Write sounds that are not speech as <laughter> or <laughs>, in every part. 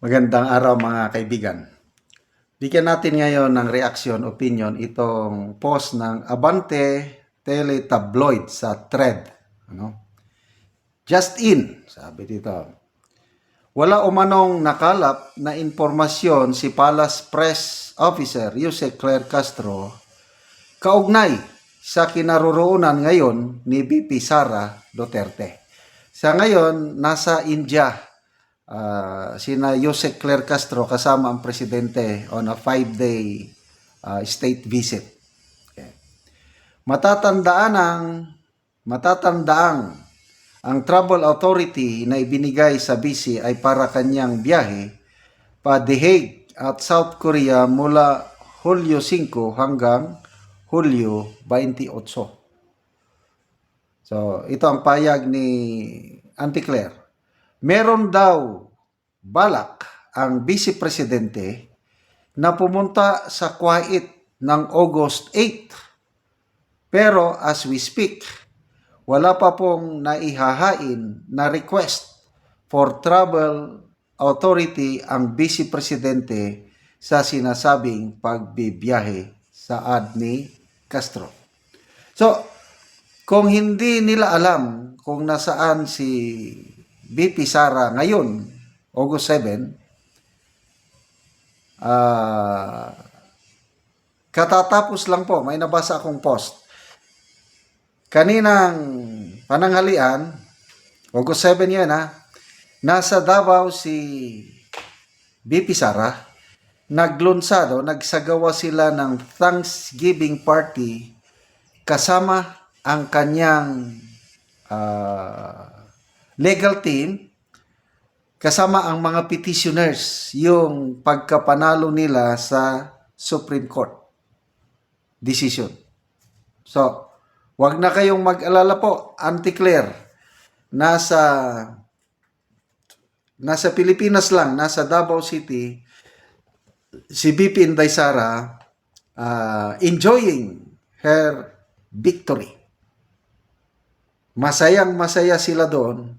Magandang araw mga kaibigan. Bigyan natin ngayon ng reaction, opinion itong post ng Abante Tele Tabloid sa thread. Ano? Just in, sabi dito. Wala umanong nakalap na impormasyon si Palace Press Officer Jose Claire Castro kaugnay sa kinaroroonan ngayon ni BP Sara Duterte. Sa ngayon, nasa India ah, sina Jose Claire Castro kasama ang presidente on a five-day ah, state visit. Okay. Matatandaan ang matatandaang ang travel authority na ibinigay sa BC ay para kanyang biyahe pa The Hague at South Korea mula Hulyo 5 hanggang Hulyo 28. So, ito ang payag ni Auntie Claire. Meron daw balak ang Vice Presidente na pumunta sa Kuwait ng August 8. Pero as we speak, wala pa pong naihahain na request for travel authority ang Vice Presidente sa sinasabing pagbibiyahe sa ni Castro. So, kung hindi nila alam kung nasaan si BP Sara ngayon, August 7, ah katatapos lang po, may nabasa akong post. Kaninang pananghalian, August 7 yan ha, nasa Davao si BP Sara, naglunsado, nagsagawa sila ng Thanksgiving party kasama ang kanyang ah, legal team, kasama ang mga petitioners, yung pagkapanalo nila sa Supreme Court decision. So, wag na kayong mag-alala po, Auntie Claire, nasa nasa Pilipinas lang, nasa Davao City, si BP Inday Sara ah, enjoying her victory. Masayang masaya sila doon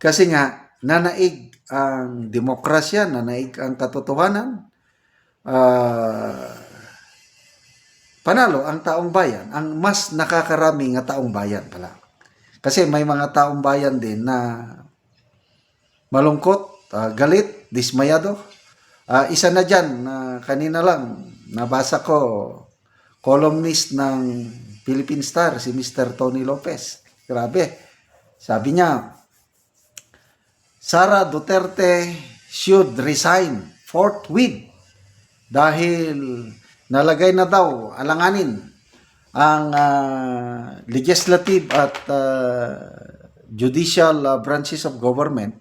kasi nga nanaig ang demokrasya, nanaig ang katotohanan. Ah, panalo ang taong bayan, ang mas nakakarami nga taong bayan pala. Kasi may mga taong bayan din na malungkot, ah, galit, dismayado. Ah, isa na dyan, na kanina lang, nabasa ko, columnist ng Philippine Star, si Mr. Tony Lopez. Grabe. Sabi niya, Sara Duterte should resign forthwith dahil nalagay na daw alanganin ang ah, legislative at ah, judicial ah, branches of government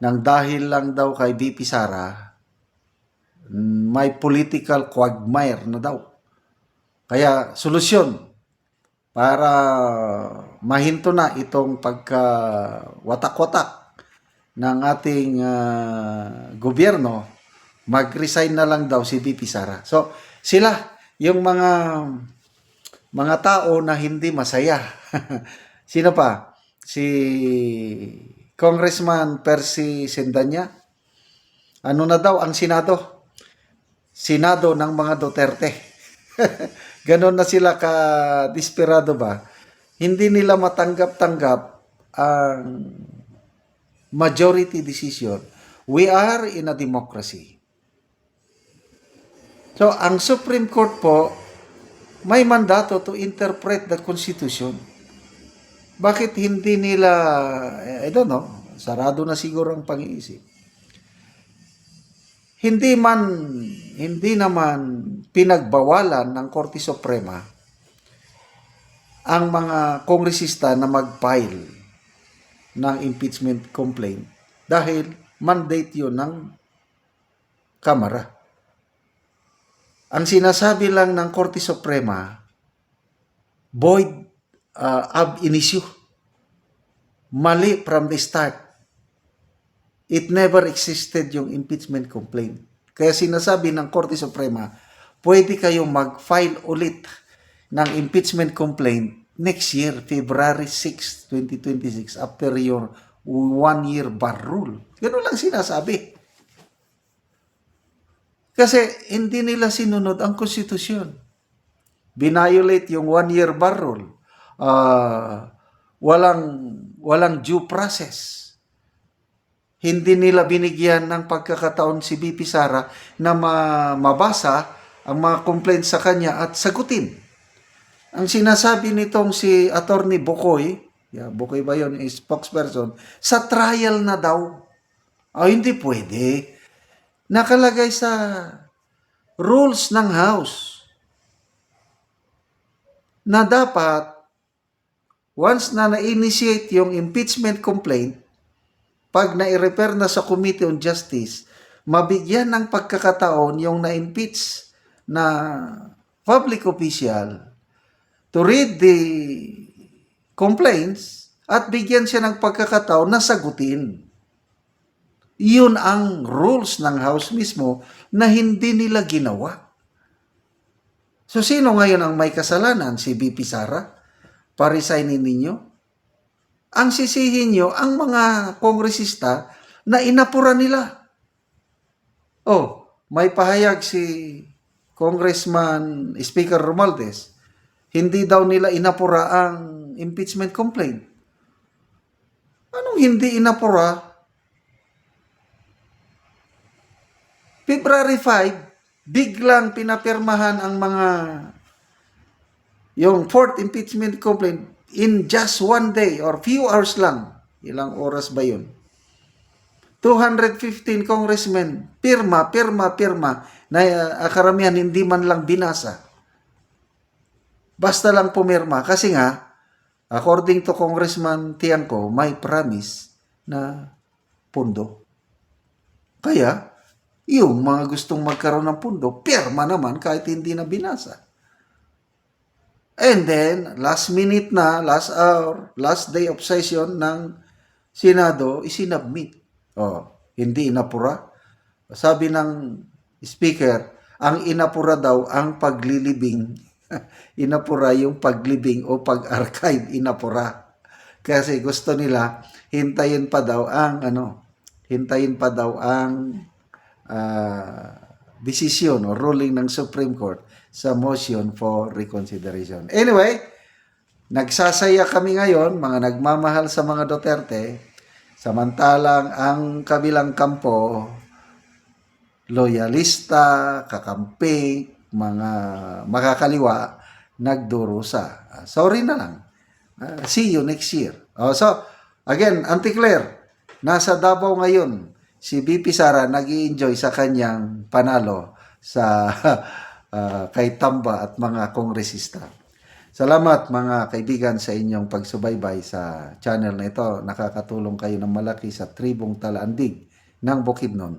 nang dahil lang daw kay BP Sara may political quagmire na daw. Kaya solusyon para mahinto na itong pagka watak-watak ng ating ah, gobyerno, mag-resign na lang daw si BP Sara. So, sila, yung mga mga tao na hindi masaya. <laughs> Sino pa? Si Congressman Percy Sendanya. Ano na daw ang Senado? Senado ng mga Duterte. <laughs> Ganon na sila ka desperado ba? Hindi nila matanggap-tanggap ang majority decision. We are in a democracy. So, ang Supreme Court po, may mandato to interpret the Constitution. Bakit hindi nila, I don't know, sarado na siguro ang pag-iisip. Hindi man, hindi naman pinagbawalan ng Korte Suprema ang mga kongresista na mag-file ng impeachment complaint dahil mandate yun ng Kamara. Ang sinasabi lang ng Korte Suprema, void uh, ab initio. Mali from the start. It never existed yung impeachment complaint. Kaya sinasabi ng Korte Suprema, pwede kayong mag-file ulit ng impeachment complaint next year, February 6, 2026, after your one-year bar rule. Ganun lang sinasabi. Kasi hindi nila sinunod ang konstitusyon. Binayolate yung one-year bar rule. Ah, walang, walang due process. Hindi nila binigyan ng pagkakataon si BP Sara na ma- mabasa ang mga complaints sa kanya at sagutin. Ang sinasabi nitong si Attorney Bukoy, yeah, Bukoy ba yun, is spokesperson, sa trial na daw. Ah, hindi pwede. Nakalagay sa rules ng House na dapat once na na-initiate yung impeachment complaint, pag na-refer na sa Committee on Justice, mabigyan ng pagkakataon yung na-impeach na public official to read the complaints at bigyan siya ng pagkakataon na sagutin. Yun ang rules ng House mismo na hindi nila ginawa. So sino ngayon ang may kasalanan? Si BP Sara? Paresignin ninyo? Ang sisihin nyo ang mga kongresista na inapura nila. Oh, may pahayag si Congressman Speaker Romualdez. Hindi daw nila inapura ang impeachment complaint. Anong hindi inapura? February 5, biglang pinapirmahan ang mga yung fourth impeachment complaint in just one day or few hours lang. Ilang oras ba yun? 215 congressmen, pirma, pirma, pirma, na uh, karamihan hindi man lang binasa. Basta lang pumirma. Kasi nga, according to Congressman Tiangco, may promise na pundo. Kaya, yung mga gustong magkaroon ng pundo, pirma naman kahit hindi na binasa. And then, last minute na, last hour, last day of session ng Senado, isinabmit. Oh, hindi inapura. Sabi ng speaker, ang inapura daw ang paglilibing. <laughs> inapura yung paglibing o pag-archive, inapura. Kasi gusto nila, hintayin pa daw ang, ano, hintayin pa daw ang uh, desisyon o ruling ng Supreme Court sa motion for reconsideration. Anyway, nagsasaya kami ngayon, mga nagmamahal sa mga Duterte, samantalang ang kabilang kampo, loyalista, kakampi, mga makakaliwa, nagdurusa. Uh, sorry na lang. Uh, see you next year. Oh, so, again, Auntie Claire, nasa Davao ngayon, si BP Sara nag enjoy sa kanyang panalo sa uh, <laughs> kay Tamba at mga kongresista. Salamat mga kaibigan sa inyong pagsubaybay sa channel na ito. Nakakatulong kayo ng malaki sa tribong talaandig ng Bukidnon.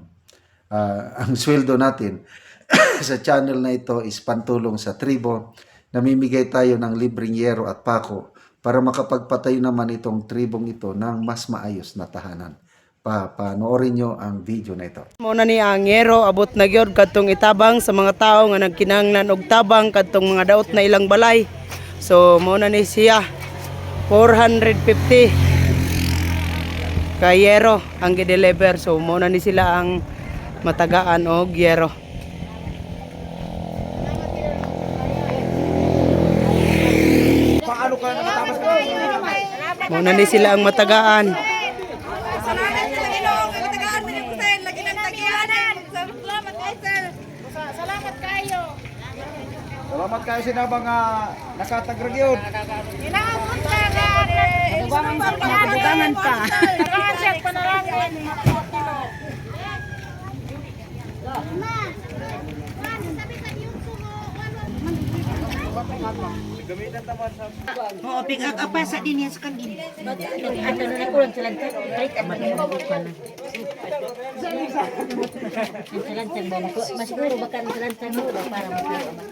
Uh, <laughs> ang sweldo natin <coughs> sa channel na ito is pantulong sa tribo. Namimigay tayo ng libreng yero at pako para makapagpatayo naman itong tribong ito ng mas maayos na tahanan pa panoorin nyo ang video na ito. Mo na ni ang yero abot na gyud kadtong itabang sa mga tao nga nagkinahanglan og tabang kadtong mga daot na ilang balay. So mo na ni siya 450 ka yero ang gi-deliver. So mo na ni sila ang matagaan og yero. Mo na ni sila ang matagaan. Salamat sa Ginoo. Matagaan mo ni sir. Lagi ng tagianan. Salamat kay sir. Salamat kayo. Salamat kayo sinabang nga nakatagragyod. Ginaamon ka nga. Dugangan pa. Dugangan siya panalangin. Oo, pick up apa sa din yan sa kagin. Ato na ako lang sila sa balik at magkakabot pa na. Ang salansang ba? Mas siguro baka ang salansang mo ba para makita ba?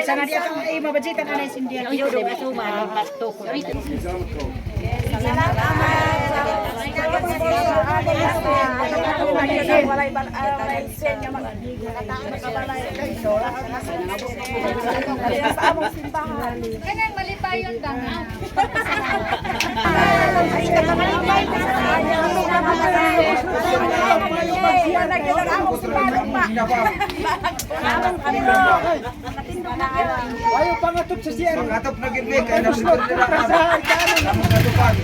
Sana dia kang ay mabajitan na sa India. Ang yudo ba suba ng pasto ko. Kanang malipayon ka nga. Ayaw pangatop sa siya. Pangatop na gilbi kaya nasunod nila. Ang katupan.